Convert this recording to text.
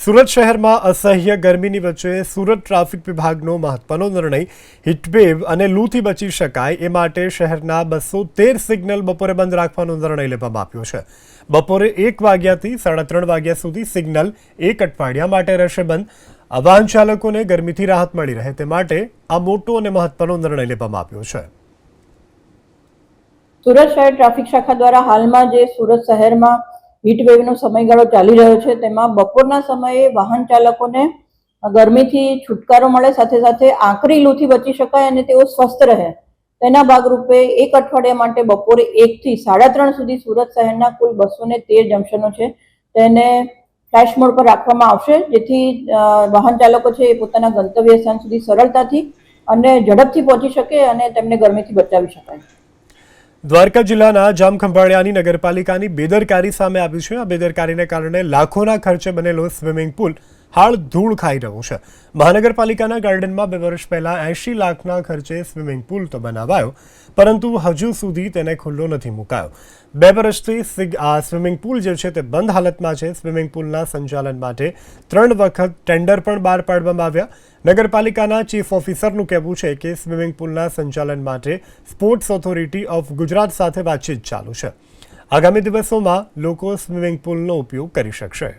સુરત શહેરમાં અસહ્ય ગરમીની વચ્ચે સુરત ટ્રાફિક વિભાગનો મહત્વનો નિર્ણય હિટવેવ અને લૂથી બચી શકાય એ માટે શહેરના બસો તેર સિગ્નલ બપોરે બંધ રાખવાનો નિર્ણય લેવામાં આવ્યો છે. બપોરે એક વાગ્યાથી સાડા ત્રણ વાગ્યા સુધી સિગ્નલ એક અઠવાડિયા માટે રહેશે બંધ. વાહન ચાલકોને ગરમીથી રાહત મળી રહે તે માટે આ મોટો અને મહત્વનો નિર્ણય લેવામાં આવ્યો છે. સુરત શહેર ટ્રાફિક શાખા દ્વારા હાલમાં જે સુરત શહેરમાં વેવનો સમયગાળો ચાલી રહ્યો છે. તેમાં બપોરના સમયે વાહન ચાલકોને ગરમીથી છુટકારો મળે, સાથે સાથે આકરી લૂથી બચી શકાય અને તેઓ સ્વસ્થ રહે. તેના ભાગરૂપે એક અઠવાડિયા માટે બપોરે એકથી સાડા ત્રણ સુધી સુરત શહેરના કુલ બસો ને તેર જંકશનો છે. તેને ફ્લેશ મોડ પર રાખવામાં આવશે, જેથી વાહન ચાલકો છે એ પોતાના ગંતવ્ય સ્થાન સુધી સરળતાથી અને ઝડપથી પહોંચી શકે અને તેમને ગરમીથી બચાવી શકાય. દ્વારકા જિલ્લાના જામખંભાળિયાની નગરપાલિકાની બેદરકારી સામે આવી છે. આ બેદરકારીને કારણે લાખોના ખર્ચે બનેલો સ્વિમિંગ પુલ હાલ ધૂળ ખાઈ રહ્યો છે. મહાનગરપાલિકાના ગાર્ડનમાં બે વર્ષ પહેલા એંશી લાખના ખર્ચે સ્વિમિંગ પુલ તો બનાવાયો, પરંતુ હજુ સુધી તેને ખુલ્લો નથી મુકાયો. બે વર્ષથી આ સ્વિમિંગ પુલ જે છે તે બંધ હાલતમાં છે. સ્વિમિંગ પુલના સંચાલન માટે ત્રણ વખત ટેન્ડર પણ બહાર પાડવામાં આવ્યા. નગરપાલિકાના ચીફ ઓફિસરનું કહેવું છે કે સ્વિમિંગ પુલના સંચાલન માટે સ્પોર્ટ્સ ઓથોરિટી ઓફ ગુજરાત સાથે વાતચીત ચાલુ છે. આગામી દિવસોમાં લોકો સ્વિમિંગ પુલનો ઉપયોગ કરી શકશે.